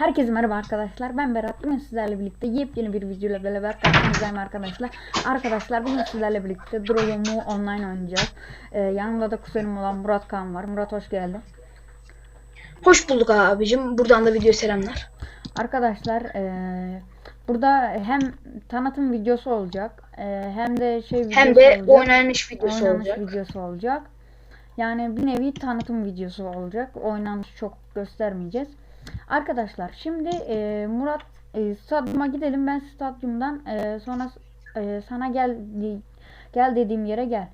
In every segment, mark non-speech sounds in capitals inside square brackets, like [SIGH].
Herkese merhaba arkadaşlar. Ben Berat. Bugün sizlerle birlikte yepyeni bir videoyla beraber karşınızdayım arkadaşlar. Arkadaşlar bugün sizlerle birlikte Drogomu online oynayacağız. Ee, yanımda da kuzenim olan Murat Kan var. Murat hoş geldin. Hoş bulduk abicim. Buradan da video selamlar. Arkadaşlar ee, burada hem tanıtım videosu olacak ee, hem de şey videosu Hem de olacak. oynanış videosu oynanış olacak. videosu olacak. Yani bir nevi tanıtım videosu olacak. Oynanış çok göstermeyeceğiz. Arkadaşlar şimdi e, Murat e, stadyuma gidelim. Ben stadyumdan e, sonra e, sana gel gel dediğim yere gel.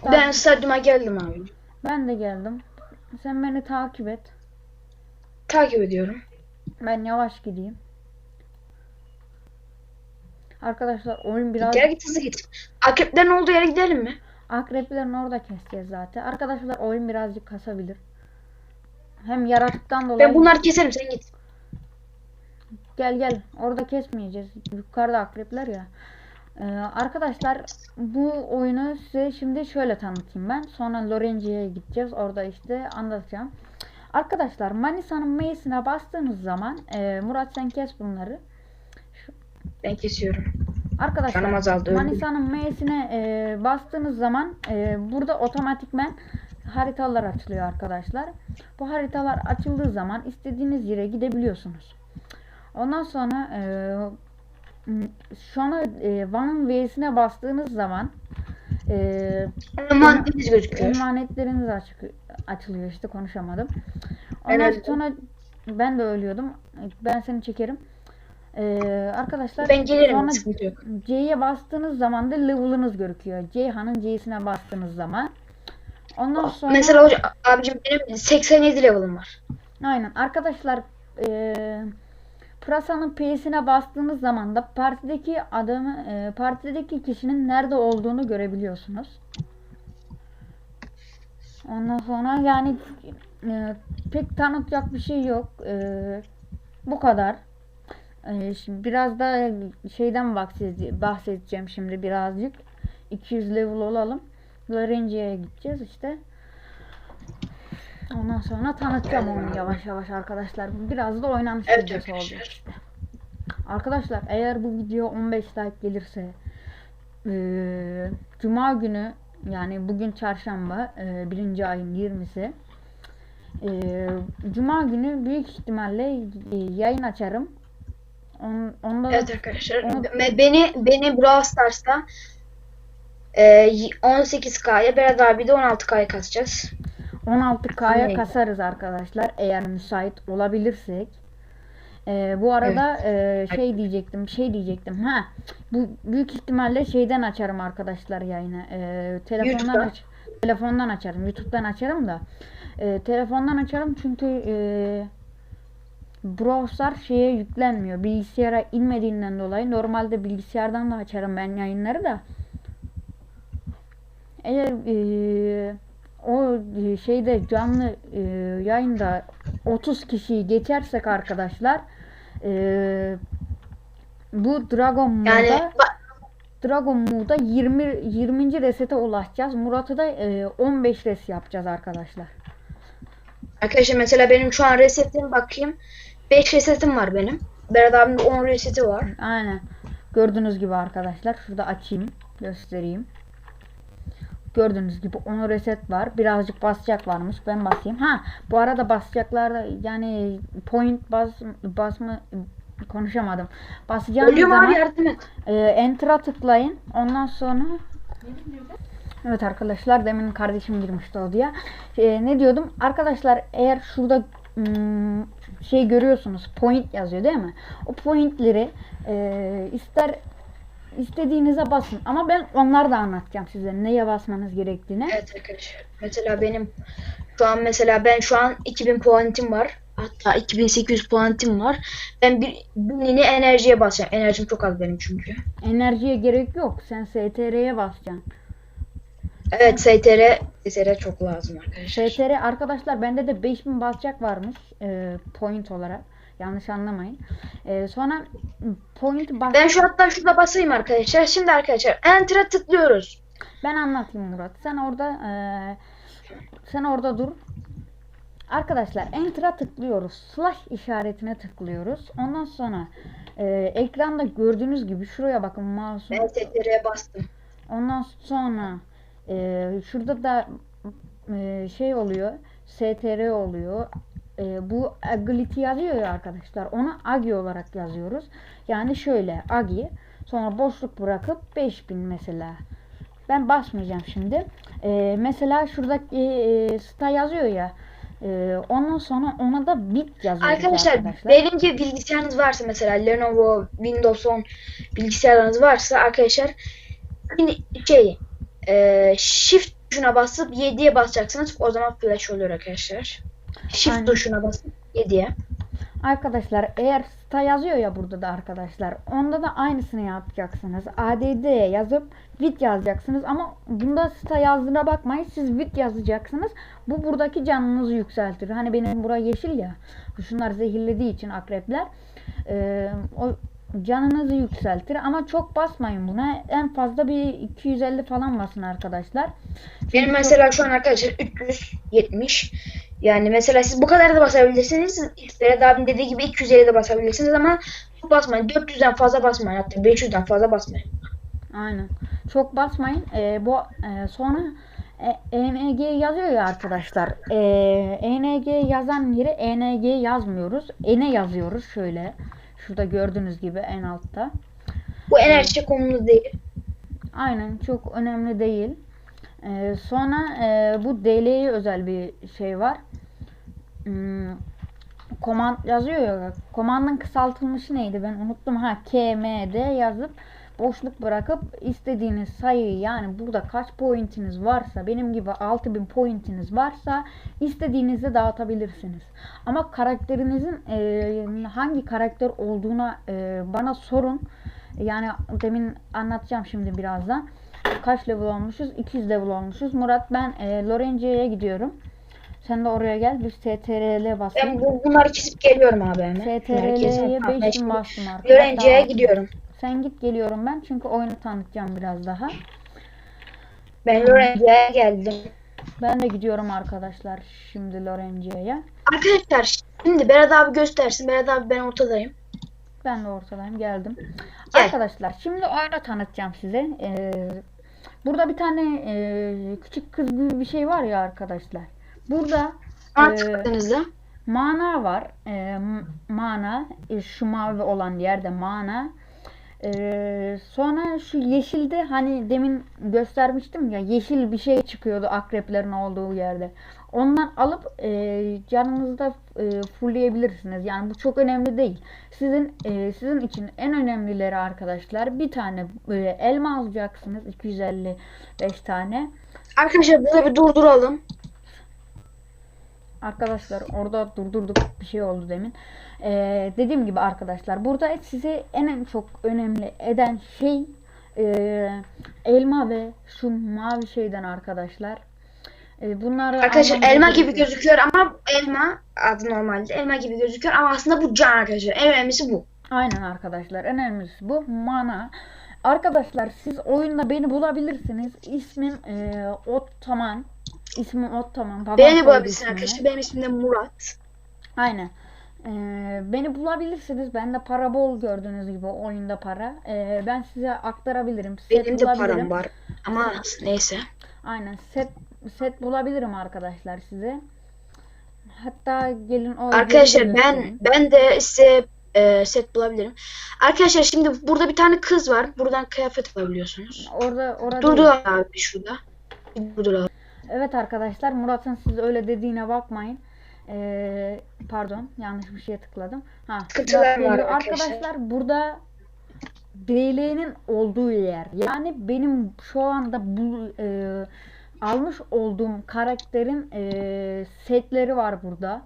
Stad- Ben stadyuma geldim abi. ben de geldim. Sen beni takip et. Takip ediyorum. Ben yavaş gideyim. Arkadaşlar oyun biraz Gel git hızlı git. Akreplerin olduğu yere gidelim mi? Akreplerin orada keseceğiz zaten. Arkadaşlar oyun birazcık kasabilir. Hem yaratıktan dolayı Ben bunları keserim sen git. gel gel orada kesmeyeceğiz. Yukarıda akrepler ya. Ee, arkadaşlar bu oyunu size şimdi şöyle tanıtayım ben. Sonra Lorencia'ya gideceğiz. Orada işte anlatacağım. Arkadaşlar Manisa'nın M'sine bastığınız zaman e, Murat sen kes bunları. Ben kesiyorum. Arkadaşlar. Manisa'nın M'sine e, bastığınız zaman e, burada otomatikmen haritalar açılıyor arkadaşlar. Bu haritalar açıldığı zaman istediğiniz yere gidebiliyorsunuz. Ondan sonra e, şu an e, Van'ın V'sine bastığınız zaman e, gözüküyor. emanetleriniz açık, açılıyor işte konuşamadım. Ondan Evet. sonra ben de ölüyordum. Ben seni çekerim. E, arkadaşlar Ben gelirim. C'ye bastığınız zaman da level'ınız gözüküyor. Ceyhan'ın C'sine bastığınız zaman. Ondan sonra Mesela hoca, abicim benim 87 level'ım var. aynen arkadaşlar eee Pırasa'nın P'sine bastığınız zaman da partideki adamı eee, partideki kişinin nerede olduğunu görebiliyorsunuz. Ondan sonra yani eee, pek tanıtacak bir şey yok. Eee, bu kadar. Eee, şimdi biraz da şeyden bahsede- bahsedeceğim şimdi birazcık. 200 level olalım. Lorencia'ya gideceğiz işte. Ondan sonra tanıtacağım onu yavaş yavaş arkadaşlar. Biraz da oynanmış Evet videosu olacak işte. Arkadaşlar eğer bu video 15 like gelirse eee, Cuma günü yani bugün çarşamba eee, birinci ayın 20'si eee, Cuma günü büyük ihtimalle e, yayın açarım. On, onda da- Evet arkadaşlar. Onu- Beni beni Brawl Stars'ta e, 18K'ya Berat abi de 16K'ya kasacağız. 16K'ya Neyse. kasarız arkadaşlar eğer müsait olabilirsek. Ee, bu arada e, şey diyecektim, şey diyecektim. Ha, bu büyük ihtimalle şeyden açarım arkadaşlar yayını. Ee, telefondan aç, telefondan açarım. YouTube'dan açarım da. e, telefondan açarım çünkü e, browser şeye yüklenmiyor. Bilgisayara inmediğinden dolayı normalde bilgisayardan da açarım ben yayınları da. Eğer e, o e, şeyde canlı e, yayında 30 kişiyi geçersek arkadaşlar e, bu Dragon Mood'a Yani Dragon Mood'a 20 20. resete ulaşacağız. Murat'ı da e, 15 res yapacağız arkadaşlar. arkadaşlar mesela benim şu an resetim bakayım. 5 resetim var benim. Berat abimin de 10 reseti var. Aynen. Gördüğünüz gibi arkadaşlar şurada açayım, göstereyim. Gördüğünüz gibi 10 reset var. Birazcık basacak varmış. Ben basayım. Ha, bu arada basacaklarda yani point bas basma konuşamadım. Basacağınız Ölüyorum zaman abi yardım et. e, enter'a tıklayın. Ondan sonra Evet arkadaşlar demin kardeşim girmişti odaya. E, ne diyordum? Arkadaşlar eğer şurada şey görüyorsunuz point yazıyor değil mi? O pointleri e, ister istediğinize basın. Ama ben onlar da anlatacağım size neye basmanız gerektiğini. Evet arkadaşlar. Mesela benim şu an mesela ben şu an 2000 puantim var. Hatta 2800 puantim var. Ben bir binini enerjiye basacağım. Enerjim çok az benim çünkü. Enerjiye gerek yok. Sen STR'ye basacaksın. Evet STR STR çok lazım arkadaşlar. STR arkadaşlar bende de 5000 basacak varmış e, point olarak. Yanlış anlamayın. E, sonra point bas Ben şu hatta şurada basayım arkadaşlar. Şimdi arkadaşlar Enter'a tıklıyoruz. Ben anlatayım Murat. Sen orada eee, sen orada dur. Arkadaşlar Enter'a tıklıyoruz. Slash işaretine tıklıyoruz. Ondan sonra e, ekranda gördüğünüz gibi şuraya bakın mouse'un. Ben STR'ye bastım. Ondan sonra e, şurada da e, şey oluyor. STR oluyor. E, bu Agility yazıyor ya arkadaşlar. Onu Agi olarak yazıyoruz. Yani şöyle Agi. Sonra boşluk bırakıp 5000 mesela. Ben basmayacağım şimdi. E, mesela şuradaki e, sta yazıyor ya. E, ondan sonra ona da bit yazıyoruz Arkadaşlar, arkadaşlar. benim gibi bilgisayarınız varsa mesela Lenovo, Windows 10 bilgisayarınız varsa arkadaşlar şey e, Shift tuşuna basıp 7'ye basacaksınız. O zaman flash oluyor arkadaşlar. Shift Aynen. tuşuna basıp 7'ye. Arkadaşlar eğer sta yazıyor ya burada da arkadaşlar. Onda da aynısını yapacaksınız. ADD yazıp bit yazacaksınız ama bunda sta yazdığına bakmayın. Siz bit yazacaksınız. Bu buradaki canınızı yükseltir. Hani benim bura yeşil ya. Şunlar zehirlediği için akrepler. Ee, o canınızı yükseltir ama çok basmayın buna. En fazla bir 250 falan basın arkadaşlar. Çünkü Benim mesela şu an arkadaşlar 370. Yani mesela siz bu kadar da basabilirsiniz. Berat abim dediği gibi 250 de basabilirsiniz ama çok basmayın. 400'den fazla basmayın. Hatta 500'den fazla basmayın. Aynen. Çok basmayın. Ee, bu e, sonra e, ENG yazıyor ya arkadaşlar. Ee, ENG yazan yere ENG yazmıyoruz. ENE yazıyoruz şöyle. Şurada gördüğünüz gibi en altta. Bu enerji konulu değil. Aynen çok önemli değil. Ee, sonra e, bu DL'ye özel bir şey var. Hmm, command yazıyor ya. Command'ın kısaltılmışı neydi ben unuttum. Ha KMD yazıp boşluk bırakıp istediğiniz sayıyı yani burada kaç pointiniz varsa benim gibi 6000 pointiniz varsa istediğinizi dağıtabilirsiniz. Ama karakterinizin e, hangi karakter olduğuna e, bana sorun. Yani demin anlatacağım şimdi birazdan. Kaç level olmuşuz? 200 level olmuşuz. Murat ben e, Lorence'ye gidiyorum. Sen de oraya gel. Biz TTRL basayım. Ben bu, bunları kesip geliyorum abi hemen. TTRL'ye 5 Herkesin- bin bastım artık. Öğrenciye Hatta gidiyorum. Sen git geliyorum ben çünkü oyunu tanıtacağım biraz daha. Ben öğrenciye geldim. Ben de gidiyorum arkadaşlar şimdi Lorence'ye. Arkadaşlar şimdi Berat abi göstersin. Berat abi ben ortadayım. Ben de ortadayım geldim. Gel. Arkadaşlar şimdi oyunu tanıtacağım size. Ee, burada bir tane e, küçük kız gibi bir şey var ya arkadaşlar. Burada Aa, e, mana var. E, mana e, şu mavi olan yerde mana. E, sonra şu yeşilde hani demin göstermiştim ya yeşil bir şey çıkıyordu akreplerin olduğu yerde. Ondan alıp e, canınızda e, fullleyebilirsiniz. Yani bu çok önemli değil. Sizin e, sizin için en önemlileri arkadaşlar bir tane böyle elma alacaksınız 255 tane. Arkadaşlar burada bir durduralım. Arkadaşlar orada durdurduk bir şey oldu demin. Ee, dediğim gibi arkadaşlar burada size en çok önemli eden şey e, elma ve şu mavi şeyden arkadaşlar. E, bunları Arkadaşlar elma gibi gözüküyor ama elma adı normalde elma gibi gözüküyor ama aslında bu can arkadaşlar. En önemlisi bu. Aynen arkadaşlar. En önemlisi bu. Mana. Arkadaşlar siz oyunda beni bulabilirsiniz. İsmim e, Ottaman. İsmim Ottaman. Babam Beni koydu bulabilirsin ismini. arkadaşlar. Benim ismim de Murat. Aynen. Ee, beni bulabilirsiniz. Bende para bol gördüğünüz gibi oyunda para. Ee, ben size aktarabilirim. Set Benim de bulabilirim. param var. Ama neyse. Aynen set set bulabilirim arkadaşlar size. Hatta gelin o Arkadaşlar de ben ben de size e, set bulabilirim. Arkadaşlar şimdi burada bir tane kız var. Buradan kıyafet alabiliyorsunuz. orada orada Durdur abi şurada. Durdur abi. Evet arkadaşlar Murat'ın siz öyle dediğine bakmayın. Ee, pardon yanlış bir şeye tıkladım. Ha, Sıkıntılar var arkadaşlar. arkadaşlar burada DL'nin olduğu yer. Yani benim şu anda bu e, almış olduğum karakterin e, setleri var burada.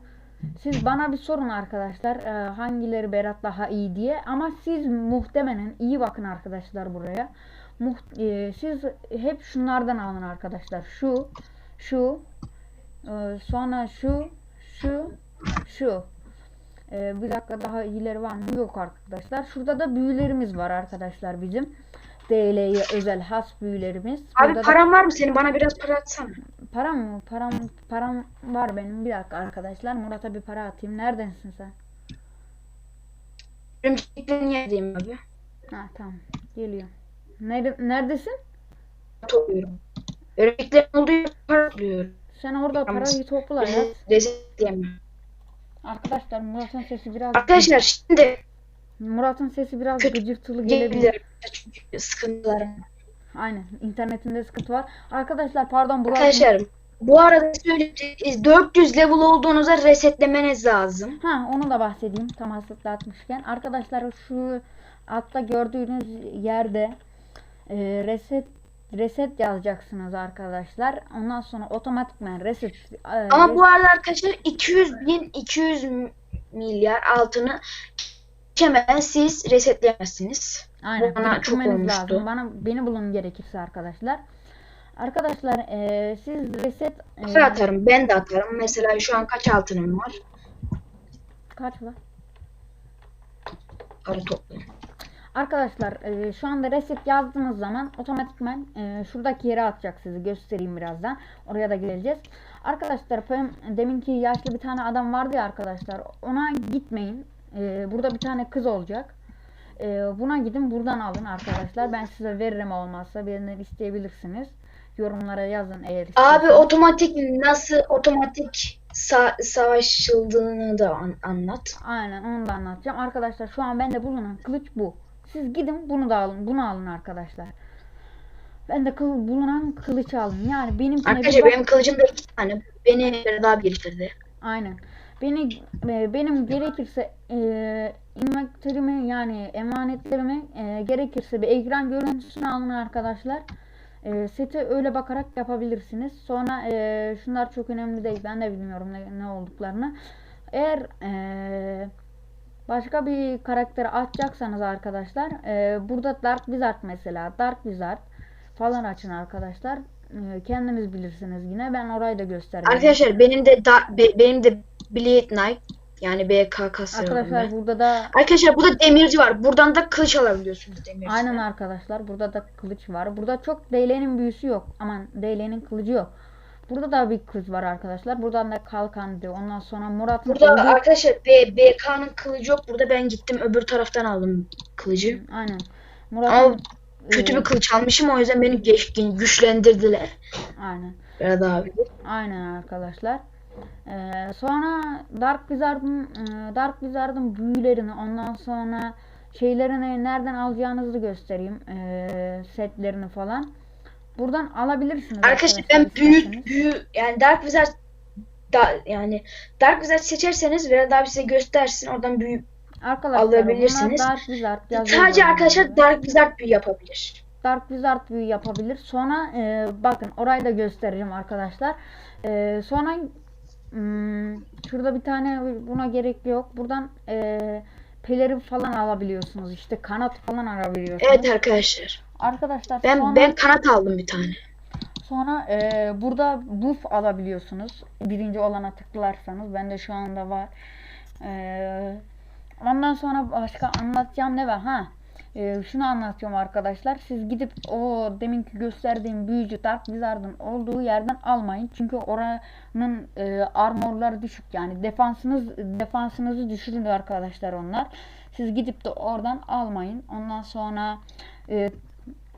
Siz bana bir sorun arkadaşlar e, hangileri Berat daha iyi diye ama siz muhtemelen iyi bakın arkadaşlar buraya. Muht- e, siz hep şunlardan alın arkadaşlar. Şu, şu, e, sonra şu, şu, şu. E, bir dakika daha iyileri var mı? Yok arkadaşlar. Şurada da büyülerimiz var arkadaşlar bizim. DL'ye özel has büyülerimiz. Abi Burada da param var mı senin? Bana biraz para atsana. param mı? Param param var benim. Bir dakika arkadaşlar. Murat'a bir para atayım. Neredensin sen? Örümceklerin yerdeyim abi. Ha tamam. Geliyor. Nere, neredesin? Topluyorum. Örümceklerin olduğu para topluyorum. Sen orada parayı topla ya. Resetleyemiyorum. Arkadaşlar Murat'ın sesi biraz Arkadaşlar şimdi Murat'ın sesi biraz Kötü gıcırtılı gelebilir. Çünkü sıkıntılarım var. Aynen. İnternetinde sıkıntı var. Arkadaşlar pardon Burak. Arkadaşlar bu arada söyleyeyim 400 level olduğunuzda resetlemeniz lazım. Ha onu da bahsedeyim tam hatırlatmışken. Arkadaşlar şu altta gördüğünüz yerde e, reset reset yazacaksınız arkadaşlar. Ondan sonra otomatikman reset e, Ama bu arada arkadaşlar 200 bin 200 milyar altını geçemeden siz resetleyemezsiniz. aynen bana çok olmuştu. lazım. Bana beni bulun gerekirse arkadaşlar. Arkadaşlar e, siz reset e, atarım. Ben de atarım. Mesela şu an kaç altınım var? kaç var? Para toplayayım. Arkadaşlar e, şu anda reset yazdığınız zaman otomatikman e, şuradaki yere atacak sizi göstereyim birazdan. Oraya da geleceğiz. Arkadaşlar benim deminki yaşlı bir tane adam vardı ya arkadaşlar. Ona gitmeyin. E, burada bir tane kız olacak. E, buna gidin buradan alın arkadaşlar. Ben size veririm olmazsa birinden isteyebilirsiniz. Yorumlara yazın eğer Abi otomatik nasıl otomatik sa- savaşıldığını da an- anlat. Aynen onu da anlatacağım. Arkadaşlar şu an bende bulunan kılıç bu. Siz gidin bunu da alın. Bunu alın arkadaşlar. Bende kıl, bulunan kılıç alın. Yani bir Arkadaşlar bak- benim kılıcım da iki tane. Beni daha geliştirdi. Aynen. Beni e, benim gerekirse e, inventörümü yani emanetlerimi e, gerekirse bir ekran görüntüsünü alın arkadaşlar. E, seti öyle bakarak yapabilirsiniz. Sonra e, şunlar çok önemli değil. Ben de bilmiyorum ne, ne olduklarını. Eğer e, başka bir karakteri açacaksanız arkadaşlar e, burada Dark Wizard mesela Dark Wizard falan açın arkadaşlar. E, kendiniz bilirsiniz yine. Ben orayı da göstereceğim. Arkadaşlar benim de da, be- benim de Blade Knight yani BK kasıyorum Arkadaşlar ben. burada da Arkadaşlar burada demirci var. Buradan da kılıç alabiliyorsunuz demirci. aynen arkadaşlar burada da kılıç var. Burada çok DL'nin büyüsü yok. Aman DL'nin kılıcı yok. Burada da bir kız var arkadaşlar. Buradan da kalkan diyor. Ondan sonra Murat'ın Burada olduğu- arkadaşlar B- BK'nın kılıcı yok. Burada ben gittim öbür taraftan aldım kılıcı. aynen. Ama Murat'ın kötü e, bir kılıç almışım o yüzden beni geç, güçlendirdiler. aynen. Biraz abi. Aynen arkadaşlar. Ee, sonra Dark Wizard'ın e, Dark Wizard'ın büyülerini ondan sonra şeylerini nereden alacağınızı göstereyim. Ee, setlerini falan. Buradan alabilirsiniz. Arkadaşlar ben büyü büyü yani Dark Wizard da yani Dark Wizard seçerseniz Vedat abi size göstersin oradan büyü. Arkadaşlar alabilirsiniz. Dark Wizard yazıyor Sadece arkadaşlar Dark Wizard büyü yapabilir. Dark Wizard büyü yapabilir. Sonra e, bakın orayı da göstereceğim arkadaşlar. E, sonra hmm, şurada bir tane buna gerek yok. Buradan e, pelerin falan alabiliyorsunuz. İşte kanat falan alabiliyorsunuz. Evet arkadaşlar. Arkadaşlar Ben sonra, ben kanat aldım bir tane. sonra e, burada buff alabiliyorsunuz. Birinci olana tıklarsanız. Bende şu anda var. E, ondan sonra başka anlatacağım ne var? Ha. E, şunu anlatıyorum arkadaşlar. Siz gidip o deminki gösterdiğim büyücü Dark Wizard'ın olduğu yerden almayın. Çünkü oranın e, armorları düşük. Yani defansınız defansınızı düşürür arkadaşlar onlar. Siz gidip de oradan almayın. Ondan sonra e,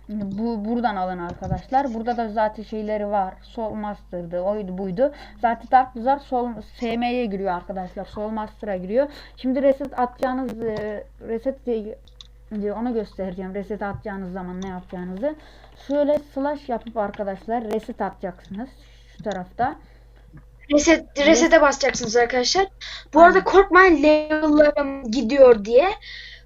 bu buradan alın arkadaşlar. Burada da zaten şeyleri var. Soul Master'dı, oydu buydu. Zaten Dark Wizard Soul SM'ye giriyor arkadaşlar. Soul Master'a giriyor. Şimdi reset atacağınız e, reset onu göstereceğim. Reset atacağınız zaman ne yapacağınızı. Şöyle slash yapıp arkadaşlar reset atacaksınız şu tarafta. Reset resete basacaksınız arkadaşlar. Bu arada korkmayın level'larım gidiyor diye.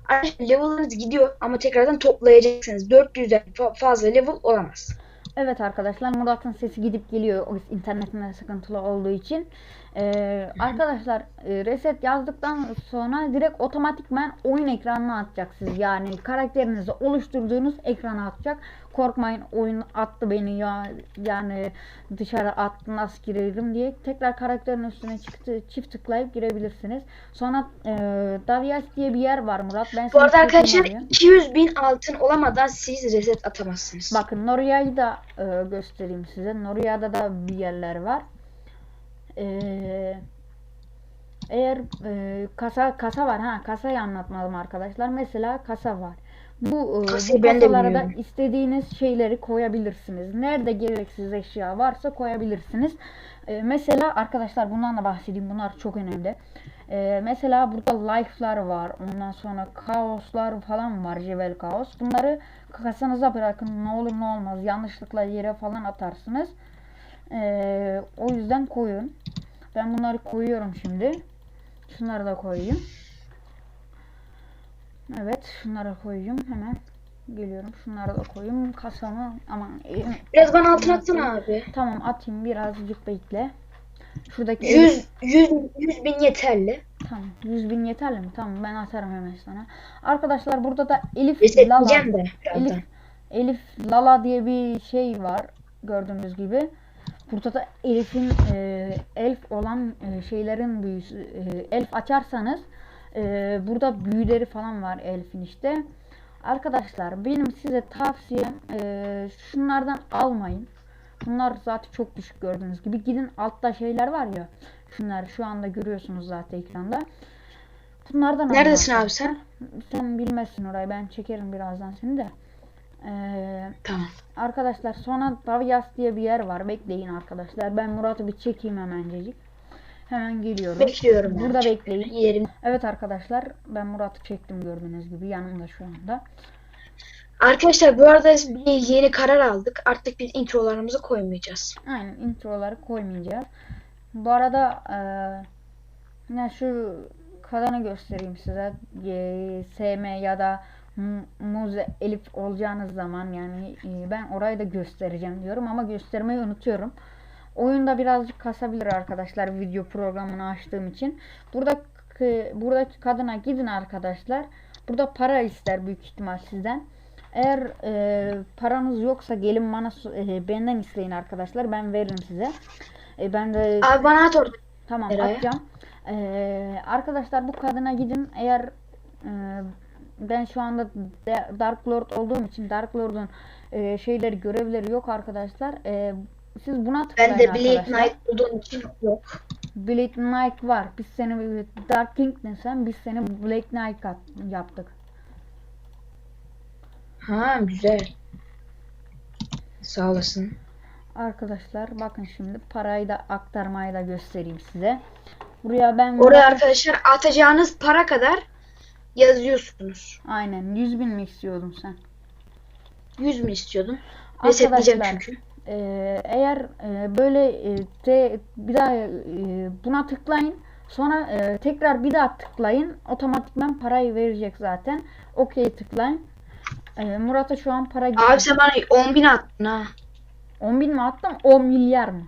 Arkadaşlar level'ınız gidiyor ama tekrardan toplayacaksınız. 400'den fa- fazla level olamaz. Evet arkadaşlar Murat'ın sesi gidip geliyor o internetinde sıkıntılı olduğu için. Ee, [LAUGHS] arkadaşlar e, reset yazdıktan sonra direkt otomatikman oyun ekranına atacak siz. Yani karakterinizi oluşturduğunuz ekrana atacak. Korkmayın oyun attı beni ya yani dışarı attı nasıl girerim diye tekrar karakterin üstüne çıktı, çift tıklayıp girebilirsiniz. Sonra e, Davias diye bir yer var Murat. Ben Bu arada arkadaşlar oraya. 200 bin altın olamadan siz reset atamazsınız. Bakın Noria'yı da e, göstereyim size. Noria'da da bir yerler var. Ee, eğer e, kasa kasa var ha kasayı anlatmadım arkadaşlar. Mesela kasa var. Bu, e, bu ben de kasalara da istediğiniz şeyleri koyabilirsiniz. Nerede gereksiz eşya varsa koyabilirsiniz. E, mesela arkadaşlar bundan da bahsedeyim. Bunlar çok önemli. E, mesela burada life'lar var. Ondan sonra kaoslar falan var. Jewel kaos. Bunları kasanıza bırakın. Ne olur ne olmaz. Yanlışlıkla yere falan atarsınız. E, o yüzden koyun. Ben bunları koyuyorum şimdi. Şunları da koyayım. Evet, şunları koyayım hemen. Geliyorum. Şunları da koyayım. Kasamı aman elim- Biraz bana altın atsana abi. Tamam atayım birazcık bekle. Şuradaki 100, 100, 100 bin yeterli. Tamam. 100 bin yeterli mi? Tamam ben atarım hemen sana. Arkadaşlar burada da Elif Lala Resetleyeceğim de. Elif Elif Lala diye bir şey var gördüğünüz gibi. Burada da Elif'in e, elf olan e, şeylerin büyüsü e, elf açarsanız e, burada büyüleri falan var elfin işte. Arkadaşlar benim size tavsiyem e, şunlardan almayın. Bunlar zaten çok düşük gördüğünüz gibi. Gidin altta şeyler var ya. Şunlar şu anda görüyorsunuz zaten ekranda. Bunlardan Neredesin abi sen? Sen bilmezsin orayı. Ben çekerim birazdan seni de. Ee, Tamam. arkadaşlar sonra Davias diye bir yer var. Bekleyin arkadaşlar. Ben Murat'ı bir çekeyim hemencecik. Hemen geliyorum. Bekliyorum. Burada abi. bekleyin. Yerim. Evet arkadaşlar ben Murat'ı çektim gördüğünüz gibi yanımda şu anda. Arkadaşlar bu arada bir yeni karar aldık. Artık biz introlarımızı koymayacağız. Aynen introları koymayacağız. Bu arada eee ya şu kadını göstereyim size. Eee, SM ya da Muze Elif olacağınız zaman yani eee, ben orayı da göstereceğim diyorum ama göstermeyi unutuyorum. Oyunda birazcık kasabilir arkadaşlar video programını açtığım için. Buradaki buradaki kadına gidin arkadaşlar. Burada para ister büyük ihtimal sizden. Eğer e, paranız yoksa gelin bana e, benden isteyin arkadaşlar. Ben veririm size. E, ben de Abi bana at orada. tamam nereye? atacağım. E, arkadaşlar bu kadına gidin. Eğer e, ben şu anda Dark Lord olduğum için Dark Lord'un e, şeyleri görevleri yok arkadaşlar. E, siz buna tıklayın Ben de Blade arkadaşlar. Knight olduğum için yok. Blade Knight var. Biz seni Dark King'din sen. Biz seni Blade Knight yaptık. Ha güzel. Sağ olasın. Arkadaşlar bakın şimdi parayı da aktarmayı da göstereyim size. Buraya ben Oraya arkadaşlar atacağınız para kadar yazıyorsunuz. aynen 100 bin mi istiyordun sen? 100 mü istiyordum? Resetleyeceğim çünkü. E, eğer e, böyle e, te- bir daha e, buna tıklayın. Sonra e, tekrar bir daha tıklayın. Otomatikman parayı verecek zaten. Okey tıklayın. E, Murat'a şu an para gitti. Abi sen bana 10 bin attın ha. 10 bin mi attım? 10 milyar mı?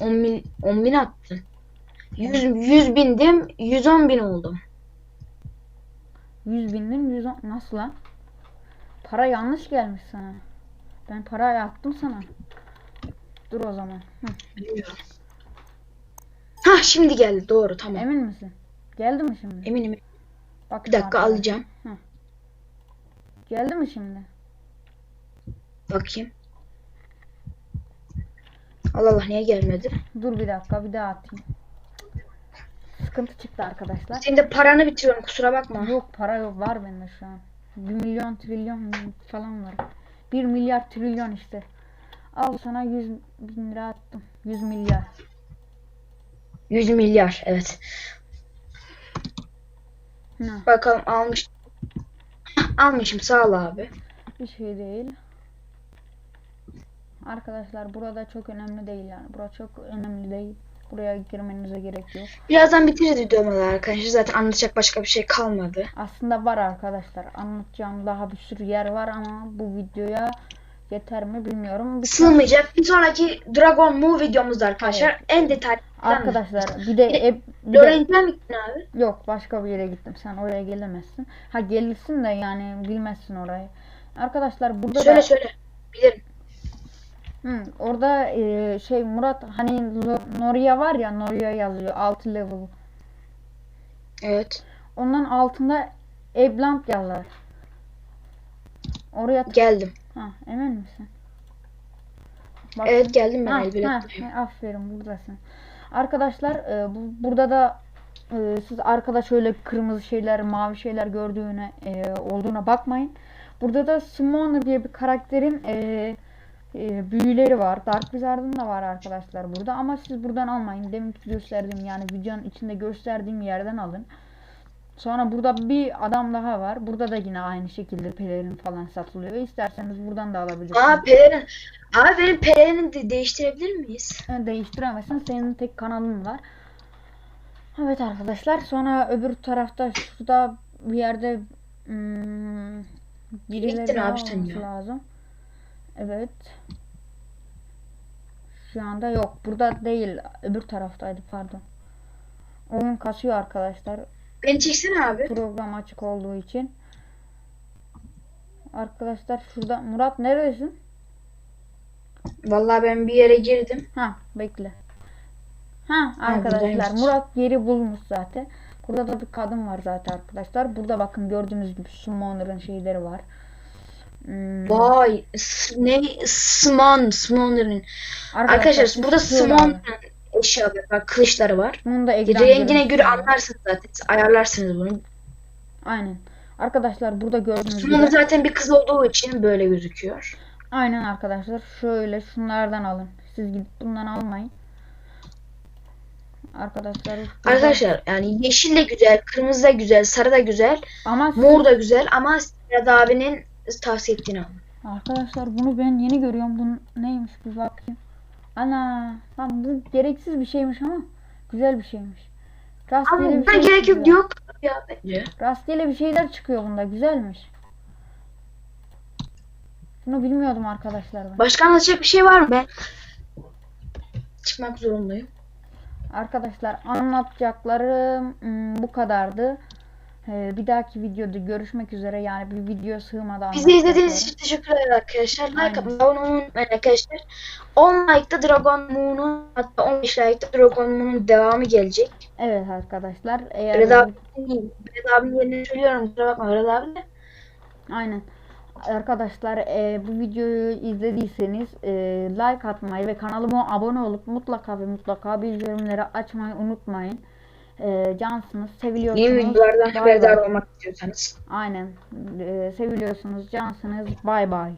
10 bin, 10 bin attın. 100, 100 bindim 110 bin oldum. 100 bindin 110 nasıl lan? Para yanlış gelmiş sana. Ben parayı attım sana. Dur o zaman. Hı. Bilmiyorum. Ha şimdi geldi doğru tamam. Emin misin? Geldi mi şimdi? Eminim. Bak Bir dakika sana. alacağım. Geldi mi şimdi? Bakayım. Allah Allah niye gelmedi? Dur bir dakika bir daha atayım. Sıkıntı çıktı arkadaşlar. Senin de paranı bitiriyorum kusura bakma. Yok para yok var bende şu an. 1 milyon trilyon falan var. 1 milyar trilyon işte. Al sana 100 bin lira attım. 100 milyar. 100 milyar evet. Ne? Bakalım almış. Almışım sağ ol abi. Bir şey değil. Arkadaşlar burada çok önemli değil yani. Burası çok önemli değil. Buraya girmenize gerek yok. Birazdan bitiririz videomuzu arkadaşlar. Zaten anlatacak başka bir şey kalmadı. Aslında var arkadaşlar. Anlatacağım daha bir sürü yer var ama bu videoya yeter mi bilmiyorum. Bir Sığmayacak. Bir sonraki Dragon Mu videomuzda arkadaşlar en detaylı Arkadaşlar bir de e, bir de- Lorenzen mi gittin abi? yok başka bir yere gittim. Sen oraya gelemezsin. Ha gelirsin de yani bilmezsin orayı. Arkadaşlar burada Söyle da söyle. Bilirim. Hı, orada e, şey Murat hani Noria var ya Noria yazıyor 6 level. Evet. Onun altında Eblant yazar. Oraya Geldim. ha, emin misin? Bak, Evet geldim ben ha, aferin buradasın. Arkadaşlar e, bu, burada da e, siz arkada şöyle kırmızı şeyler, mavi şeyler gördüğüne e, olduğuna bakmayın. Burada da Summoner diye bir karakterin e, e, büyüleri var. Dark Wizard'ın da var arkadaşlar burada ama siz buradan almayın. Demin ki gösterdiğim yani videonun içinde gösterdiğim yerden alın. Sonra burada bir adam daha var. Burada da yine aynı şekilde pelerin falan satılıyor. İsterseniz buradan da alabilirsiniz. Aa pelerin. Abi benim pelerini de değiştirebilir miyiz? Yani değiştiremezsin. Senin tek kanalın var. Evet arkadaşlar. Sonra öbür tarafta şurada bir yerde hmm, birileri Gittin daha abi sen ya. lazım. Evet. Şu anda yok. Burada değil. Öbür taraftaydı pardon. Oyun kasıyor arkadaşlar. Beni çeksene abi. Program açık olduğu için. Arkadaşlar şurada Murat neredesin? Vallahi ben bir yere girdim. Ha bekle. Ha arkadaşlar buradaymış. Murat yeri bulmuş zaten. Burada da bir kadın var zaten arkadaşlar. Burada bakın gördüğünüz gibi Summoner'ın şeyleri var. Hmm, Vay. Ne? Smon. Smoner'ın. Arkadaşlar burada alın. eşyaları var. Kılıçları var. Bunu da Rengine göre anlarsınız zaten. Ayarlarsınız bunu. Aynen. Arkadaşlar burada gördüğünüz gibi. zaten bir kız olduğu için böyle gözüküyor. Aynen arkadaşlar. Şöyle şunlardan alın. Siz gidip bundan almayın. Arkadaşlar. burada- Arkadaşlar yani yeşil de güzel, kırmızı da güzel, sarı da güzel, Ama mor da güzel ama Serhat abinin tavsiye ettiğini alın. Arkadaşlar bunu ben yeni görüyorum. Bu neymiş bir bakayım. Ana, lan bu gereksiz bir şeymiş ama güzel bir şeymiş. Rastgele Ama bir şey gerek yok yok ya bence. Rastgele bir şeyler çıkıyor bunda. Güzelmiş. Bunu bilmiyordum arkadaşlar ben. Başka anlatacak bir şey var mı? Ben çıkmak zorundayım. Arkadaşlar anlatacaklarım hmm, bu kadardı. Ee, bir dahaki videoda görüşmek üzere. Yani bir video sığmadı Bizi izlediğiniz için teşekkür ederim arkadaşlar. Like atmayı, abone olmayı unutmayın arkadaşlar. 10 like'da Dragon Moon'un hatta 15 like'da Dragon Moon'un devamı gelecek. Evet arkadaşlar. Eğer Vedat abi, Vedat abinin yerini söylüyorum. Kusura bakma Vedat abi de. Aynen. Arkadaşlar e, bu videoyu izlediyseniz e, like atmayı ve kanalıma abone olup mutlaka ve mutlaka bildirimleri açmayı unutmayın. E, cansınız, seviliyorsunuz. Yeni videolardan haberdar olmak istiyorsanız. Aynen. E, seviliyorsunuz, cansınız. Bay bay.